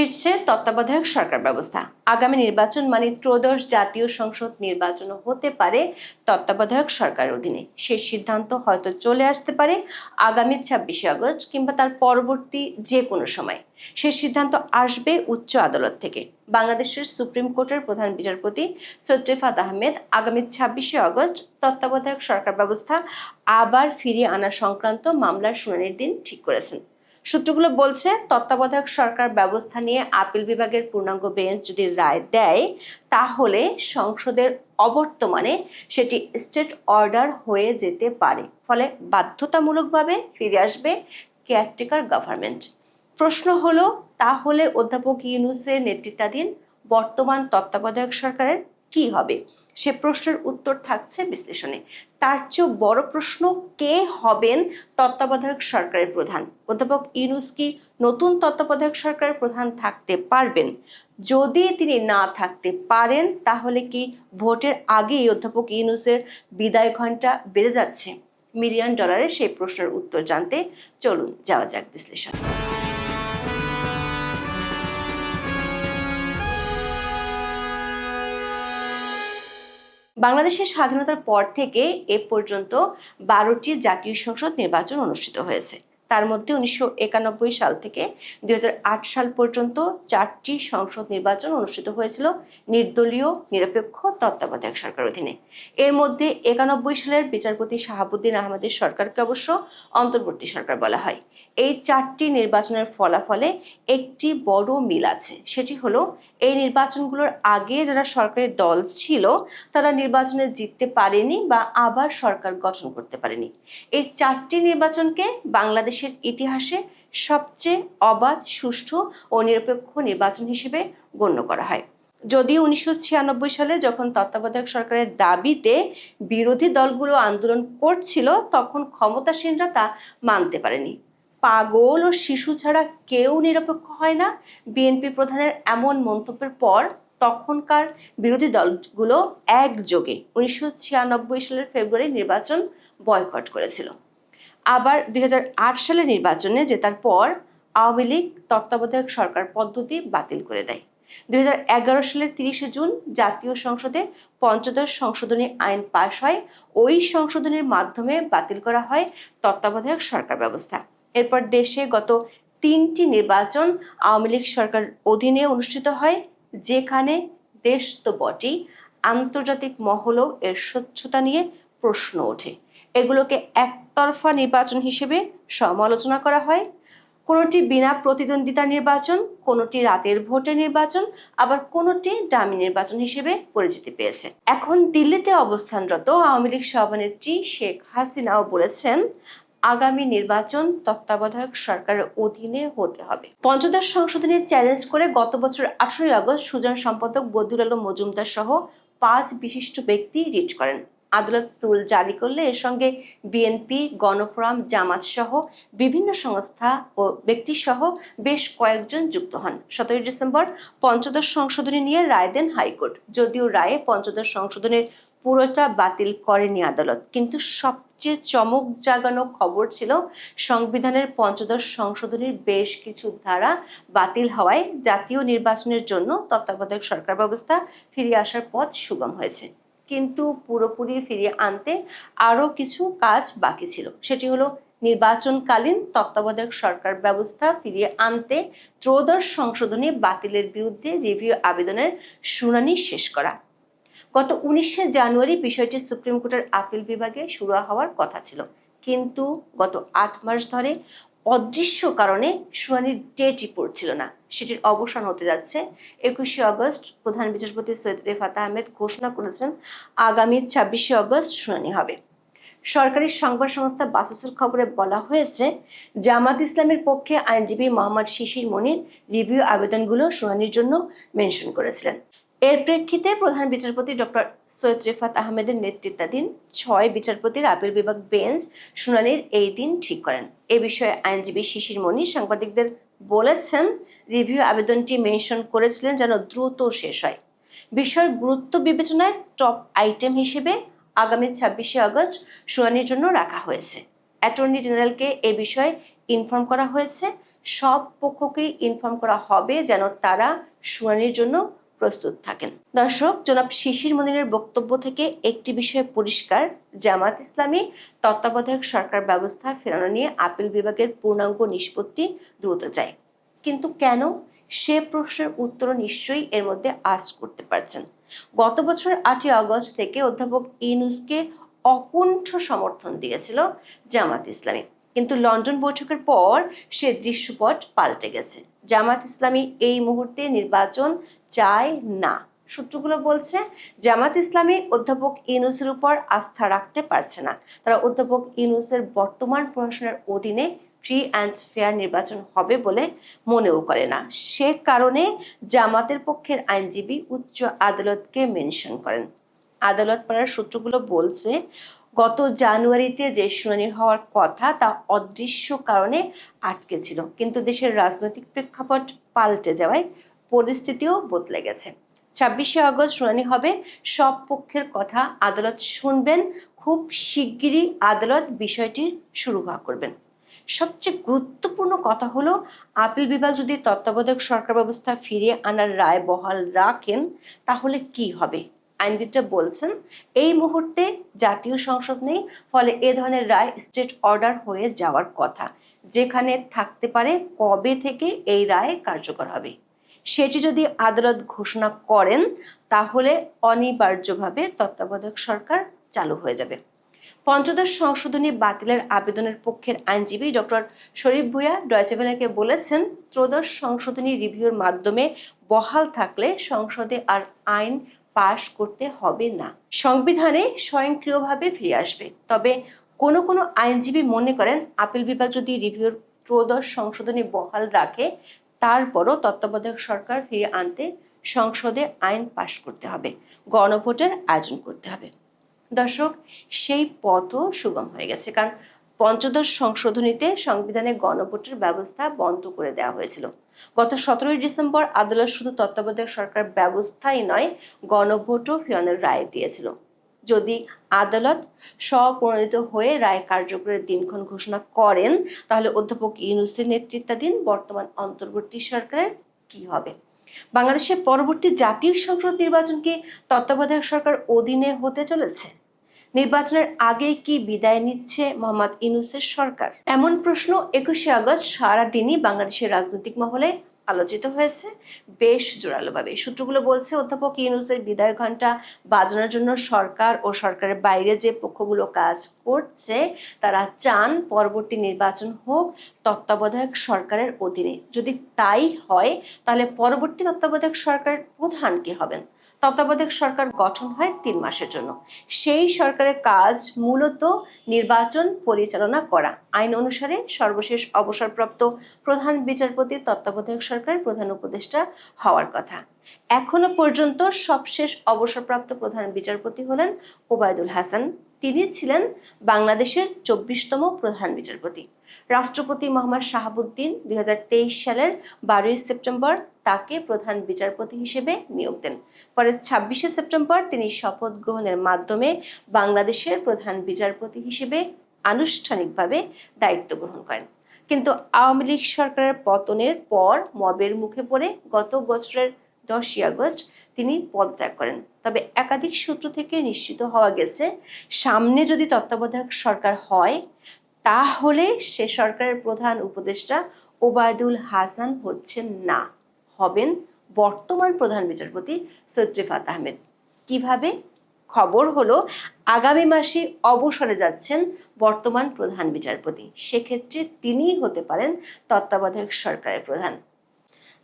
ফিরছে তত্ত্বাবধায়ক সরকার ব্যবস্থা। আগামী নির্বাচন মানে ত্রয়োদশ জাতীয় সংসদ নির্বাচনও হতে পারে তত্ত্বাবধায়ক সরকারের অধীনে। সে সিদ্ধান্ত হয়তো চলে আসতে পারে আগামী ছাব্বিশে আগস্ট কিংবা তার পরবর্তী যে কোনো সময়। সে সিদ্ধান্ত আসবে উচ্চ আদালত থেকে। বাংলাদেশের সুপ্রিম কোর্টের প্রধান বিচারপতি সৈয়দ আহমেদ আগামী ছাব্বিশে আগস্ট তত্ত্বাবধায়ক সরকার ব্যবস্থা আবার ফিরিয়ে আনা সংক্রান্ত মামলার শুনানির দিন ঠিক করেছেন। সূত্রগুলো বলছে, তত্ত্বাবধায়ক সরকার ব্যবস্থা নিয়ে আপিল বিভাগের পূর্ণাঙ্গ বেঞ্চ যদি রায় দেয়, তাহলে সংসদের অবর্তমানে সেটি স্টেট অর্ডার হয়ে যেতে পারে। ফলে বাধ্যতামূলকভাবে ফিরে আসবে কেয়ারটেকার গভর্নমেন্ট। প্রশ্ন হলো, তাহলে অধ্যাপক ইউনুসের নেতৃত্বাধীন বর্তমান তত্ত্বাবধায়ক সরকারের কি হবে? সে প্রশ্নের উত্তর থাকছে বিশ্লেষণে। তার চেয়েও বড় প্রশ্ন, কে হবেন তত্ত্বাবধায়ক সরকারের প্রধান? অধ্যাপক ইউনুস কি নতুন তত্ত্বাবধায়ক সরকারের প্রধান থাকতে পারবেন? যদি তিনি না থাকতে পারেন, তাহলে কি ভোটের আগেই অধ্যাপক ইউনুসের বিদায় ঘণ্টা বেড়ে যাচ্ছে? মিলিয়ন ডলারের সেই প্রশ্নের উত্তর জানতে চলুন, যাওয়া যাক বিশ্লেষণ। বাংলাদেশের স্বাধীনতার পর থেকে এ পর্যন্ত বারোটি জাতীয় সংসদ নির্বাচন অনুষ্ঠিত হয়েছে। তার মধ্যে উনিশশো একানব্বই সাল থেকে দুই হাজার আট সাল পর্যন্ত চারটি সংসদ নির্বাচন অনুষ্ঠিত হয়েছিল নির্দলীয়, নিরপেক্ষ, তত্ত্বাবধায়ক সরকার অধীনে। এর মধ্যে একানব্বই সালের বিচারপতি শাহাবুদ্দিন আহমেদের সরকারকে অবশ্য অন্তর্বর্তী সরকার বলা হয়। এই চারটি নির্বাচনের ফলাফলে একটি বড় মিল আছে। সেটি হলো, এই নির্বাচনগুলোর আগে যারা সরকারি দল ছিল, তারা নির্বাচনে জিততে পারেনি বা আবার সরকার গঠন করতে পারেনি। এই চারটি নির্বাচনকে বাংলাদেশের ইতিহাসে সবচেয়ে অবাধ, সুষ্ঠু ও নিরপেক্ষ নির্বাচন হিসেবে গণ্য করা হয়। যদিও উনিশশো ছিয়ানব্বই সালে যখন তত্ত্বাবধায়ক সরকারের দাবিতে বিরোধী দলগুলো আন্দোলন করছিল, তখন ক্ষমতাসীনরা তা মানতে পারেনি। পাগল ও শিশু ছাড়া কেউ নিরপেক্ষ হয় না। বিএনপি প্রধানের এমন মন্তব্যের পর তখনকার বিরোধী দলগুলো একযোগে উনিশশো ছিয়ানব্বই সালের ফেব্রুয়ারি নির্বাচন বয়কট করেছিল। আবার দুই সালে নির্বাচনে জেতার পর আওয়ামী লীগ তত্ত্বাবধায়ক সরকার পদ্ধতি বাতিল করে দেয়। দুই হাজার এগারো সালের তিরিশে জুন জাতীয় সংসদে পঞ্চদশ সংশোধনী আইন পাশ হয়। ওই সংশোধনীর মাধ্যমে বাতিল করা হয় তত্ত্বাবধায়ক সরকার ব্যবস্থা। এরপর দেশে গত তিনটি নির্বাচন আওয়ামী লীগ সরকার অধীনে অনুষ্ঠিত হয়, যেখানে দেশ তো বটেই, আন্তর্জাতিক মহলও এর স্বচ্ছতা নিয়ে প্রশ্ন ওঠে। এগুলোকে একতরফা নির্বাচন হিসেবে সমালোচনা করা হয়। কোনোটি বিনা প্রতিদ্বন্দ্বিতা নির্বাচন, কোনোটি রাতের ভোটে নির্বাচন, আবার কোনোটি ডামি নির্বাচন হিসেবে পরিচিতি পেয়েছে। এখন দিল্লিতে অবস্থানরত আওয়ামী লীগ সভানেত্রী শেখ হাসিনাও বলেছেন, আগামী নির্বাচন তত্ত্বাবধায়ক সরকারের অধীনে হতে হবে। পঞ্চদশ সংশোধনী চ্যালেঞ্জ করে গত বছর আঠারোই আগস্ট সুজন সম্পাদক বদিউল আলম মজুমদার সহ পাঁচ বিশিষ্ট ব্যক্তি রিট করেন। আদালত রুল জারি করলে এর সঙ্গে বিএনপি, গণফোরাম, জামাত সহ বিভিন্ন সংস্থা ও ব্যক্তি সহ বেশ কয়েকজন যুক্ত হন। সতেরোই ডিসেম্বর পঞ্চদশ সংশোধনী নিয়ে রায় দেন হাইকোর্ট। যদিও রায়ে পঞ্চদশ সংশোধনের পুরোটা বাতিল করেনি আদালত, কিন্তু সবচেয়ে চমক জাগানো খবর ছিল সংবিধানের পঞ্চদশ সংশোধনীর বেশ কিছু ধারা বাতিল হওয়ায় জাতীয় নির্বাচনের জন্য তত্ত্বাবধায়ক সরকার ব্যবস্থা ফিরে আসার পথ সুগম হয়েছে। কিন্তু পুরোপুরি ফিরিয়ে আনতে আরও কিছু কাজ বাকি ছিল। সেটি হলো নির্বাচনকালীন তত্ত্বাবধায়ক সরকার ব্যবস্থা ফিরিয়ে আনতে, ত্রয়োদশ সংশোধনী বাতিলের বিরুদ্ধে রিভিউ আবেদনের শুনানি শেষ করা। গত উনিশে জানুয়ারি বিষয়টি সুপ্রিম কোর্টের আপিল বিভাগে শুরু হওয়ার কথা ছিল। কিন্তু গত আট মাস ধরে অদৃশ্য কারণে শুনানির ডেটই পড়ছিল না। সেটির অবসান হতে যাচ্ছে একুশে আগস্ট। প্রধান বিচারপতি সৈয়দ রেফাত আহমেদ ঘোষণা করেছেন আগামী ছাব্বিশে আগস্ট শুনানি হবে। সরকারি সংবাদ সংস্থা বাসসের খবরে বলা হয়েছে, জামাত ইসলামের পক্ষে আইনজীবী মোহাম্মদ শিশির মনির রিভিউ আবেদনগুলো শুনানির জন্য মেনশন করেছিলেন। এর প্রেক্ষিতে প্রধান বিচারপতি ডক্টর সৈয়দ রেফাত আহমেদের নেতৃত্বাধীন ছয় বিচারপতির আপিল বিভাগ বেঞ্চ শুনানির এই দিন ঠিক করেন। এ বিষয়ে আইনজীবী শিশির মনি সাংবাদিকদের বলেছেন, রিভিউ আবেদনটি মেনশন করেছিলেন যেন দ্রুত শেষ হয়। বিষয়ের গুরুত্ব বিবেচনায় টপ আইটেম হিসেবে আগামী ছাব্বিশে আগস্ট শুনানির জন্য রাখা হয়েছে। অ্যাটর্নি জেনারেলকে এ বিষয়ে ইনফর্ম করা হয়েছে। সব পক্ষকেই ইনফর্ম করা হবে যেন তারা শুনানির জন্য প্রস্তুত থাকেন। দর্শক, জনাব শিশির মনিরের বক্তব্য থেকে একটি বিষয় পরিষ্কার। জামাত ইসলামী তত্ত্বাবধায়ক সরকার ব্যবস্থা ফেরানো নিয়ে আপিল বিভাগের পূর্ণাঙ্গ নিষ্পত্তি দ্রুত চায়। কিন্তু কেন? সে প্রশ্নের উত্তর নিশ্চয়ই এর মধ্যে আজ করতে পারছেন। গত বছর আটই আগস্ট থেকে অধ্যাপক ইনুসকে অকুণ্ঠ সমর্থন দিয়েছিল জামাত ইসলামী। কিন্তু লন্ডন বৈঠকের পর সে দৃশ্যপট পাল্টে গেছে। জামাত ইসলামী এই মুহূর্তে নির্বাচন চায় না। সূত্রগুলো বলছে, জামাত ইসলামী অধ্যাপক ইনুসের উপর আস্থা রাখতে পারছে না। তারা অধ্যাপক ইনুসের বর্তমান প্রশাসনের অধীনে ফ্রি অ্যান্ড ফেয়ার নির্বাচন হবে বলে মনেও করে না। সে কারণে জামাতের পক্ষের আইনজীবী উচ্চ আদালতকে মেনশন করেন। আদালত পাড়ার সূত্রগুলো বলছে, গত জানুয়ারিতে যে শুনানি হওয়ার কথা তা অদৃশ্য কারণে আটকে ছিল। কিন্তু দেশের রাজনৈতিক প্রেক্ষাপট পাল্টে যাওয়ায় পরিস্থিতিও বদলে গেছে। ছাব্বিশে আগস্ট শুনানি হবে, সব পক্ষের কথা আদালত শুনবেন। খুব শিগগিরই আদালত বিষয়টির সুরক্ষা করবেন। সবচেয়ে গুরুত্বপূর্ণ কথা হলো, আপিল বিভাগ যদি তত্ত্বাবধায়ক সরকার ব্যবস্থা ফিরিয়ে আনার রায় বহাল রাখেন, তাহলে কি হবে? আইনবিদরা বলছেন, এই মুহূর্তে জাতীয় সংসদ নেই, ফলে এ ধরনের রায় স্টেট অর্ডার হয়ে যাওয়ার কথা। যেখানে থাকতে পারে কবে থেকে এই রায় কার্যকর হবে। সেটি যদি আদালত ঘোষণা করেন, তাহলে অনিবার্যভাবে তত্ত্বাবধায়ক সরকার চালু হয়ে যাবে। পঞ্চদশ সংশোধনী বাতিলের আবেদনের পক্ষের আইনজীবী ডক্টর শরীফ ভুইয়া ডয়চেভেলাকে বলেছেন, ত্রয়োদশ সংশোধনী রিভিউর মাধ্যমে বহাল থাকলে সংসদে আর আইন পাশ করতে হবে না। সংবিধানে স্বয়ংক্রিয়ভাবে ফিরে আসবে। তবে কোনো কোনো আইনজীবী মনে করেন, আপিল বিভাগ যদি রিভিউর ত্রয়োদশ সংশোধনী বহাল রাখে, তারপরও তত্ত্বাবধায়ক সরকার ফিরে আনতে সংসদে আইন পাশ করতে হবে, গণভোটের আয়োজন করতে হবে। দর্শক, সেই পথও সুগম হয়ে গেছে। কারণ পঞ্চদশ সংশোধনীতে সংবিধানে গণভোটের ব্যবস্থা বন্ধ করে দেওয়া হয়েছিল। গত সতেরোই ডিসেম্বর আদালত শুধু তত্ত্বাবধায়ক সরকার ব্যবস্থাই নয়, গণভোটও ফিরানোর রায় দিয়েছিল। যদি আদালত স্বপ্রণোদিত হয়ে রায় কার্যকরের দিনক্ষণ ঘোষণা করেন, তাহলে অধ্যাপক ইউনুসের নেতৃত্বাধীন বর্তমান অন্তর্বর্তী সরকারের কি হবে? বাংলাদেশের পরবর্তী জাতীয় সংসদ নির্বাচন কি তত্ত্বাবধায়ক সরকার অধীনে হতে চলেছে? নির্বাচনের আগে কি বিদায় নিচ্ছে মোহাম্মদ ইনুসের সরকার? এমন প্রশ্ন একুশে আগস্ট সারাদিনই বাংলাদেশের রাজনৈতিক মহলে আলোচিত হয়েছে। বেশ জোরালোভাবে। সূত্রগুলো বলছে, অধ্যাপক ইউনুসের বিদায় ঘণ্টা বাজানোর জন্য সরকার ও সরকারের বাইরে যে পক্ষগুলো কাজ করছে, তারা চান পরবর্তী নির্বাচন হোক তত্ত্বাবধায়ক সরকারের অধীনে। যদি তাই হয়, তাহলে পরবর্তী তত্ত্বাবধায়ক সরকারের প্রধান কে হবেন? তত্ত্বাবধায়ক সরকার গঠন হয় তিন মাসের জন্য। সেই সরকারের কাজ মূলত নির্বাচন পরিচালনা করা। আইন অনুসারে সর্বশেষ অবসরপ্রাপ্ত প্রধান বিচারপতি, তত্ত্বাবধায়ক সরকারের প্রধান উপদেষ্টা হওয়ার কথা। এখনও পর্যন্ত সবশেষ অবসরপ্রাপ্ত প্রধান বিচারপতি হলেন ওবায়দুল হাসান। তিনি ছিলেন বাংলাদেশের চব্বিশতম প্রধান বিচারপতি। রাষ্ট্রপতি মোহাম্মদ শাহাবুদ্দিন দুই হাজার তেইশ সালের বারোই সেপ্টেম্বর তাকে প্রধান বিচারপতি হিসেবে নিয়োগ দেন। পরে ছাব্বিশে সেপ্টেম্বর তিনি শপথ গ্রহণের মাধ্যমে বাংলাদেশের প্রধান বিচারপতি হিসেবে আনুষ্ঠানিকভাবে দায়িত্ব গ্রহণ করেন। কিন্তু আওয়ামী লীগ সরকারের পতনের পর মবের মুখে পড়ে গত বছরের দশই আগস্ট তিনি পদত্যাগ করেন। তবে একাধিক সূত্র থেকে নিশ্চিত হওয়া গেছে, সামনে যদি তত্ত্বাবধায়ক সরকার হয়, তাহলে সে সরকারের প্রধান উপদেষ্টা ওবায়দুল হাসান হচ্ছেন না। হবেন বর্তমান প্রধান বিচারপতি সৈয়দ রিফাত আহমেদ। কীভাবে? খবর হলো, আগামী মাসে অবসরে যাচ্ছেন বর্তমান প্রধান বিচারপতি। সেক্ষেত্রে তিনিই হতে পারেন তত্ত্বাবধায়ক সরকারের প্রধান।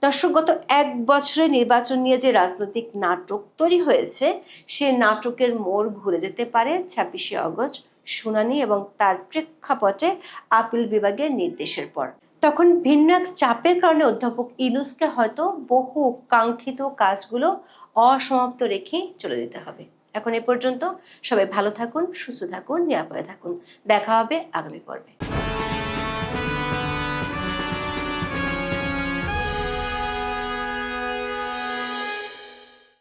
দর্শক, গত এক বছরে নির্বাচন নিয়ে যে রাজনৈতিক নাটক তৈরি হয়েছে, সে নাটকের মোড় ঘুরে যেতে পারে ছাব্বিশে অগস্ট শুনানি এবং তার প্রেক্ষাপটে আপিল বিভাগের নির্দেশের পর। তখন ভিন্ন এক চাপের কারণে অধ্যাপক ইনুসকে হয়তো বহু কাঙ্ক্ষিত কাজগুলো অসমাপ্ত রেখে চলে যেতে হবে। এখন এ পর্যন্ত সবাই ভালো থাকুন, সুস্থ থাকুন, নিরাপদে থাকুন। দেখা হবে আগামী পর্বে।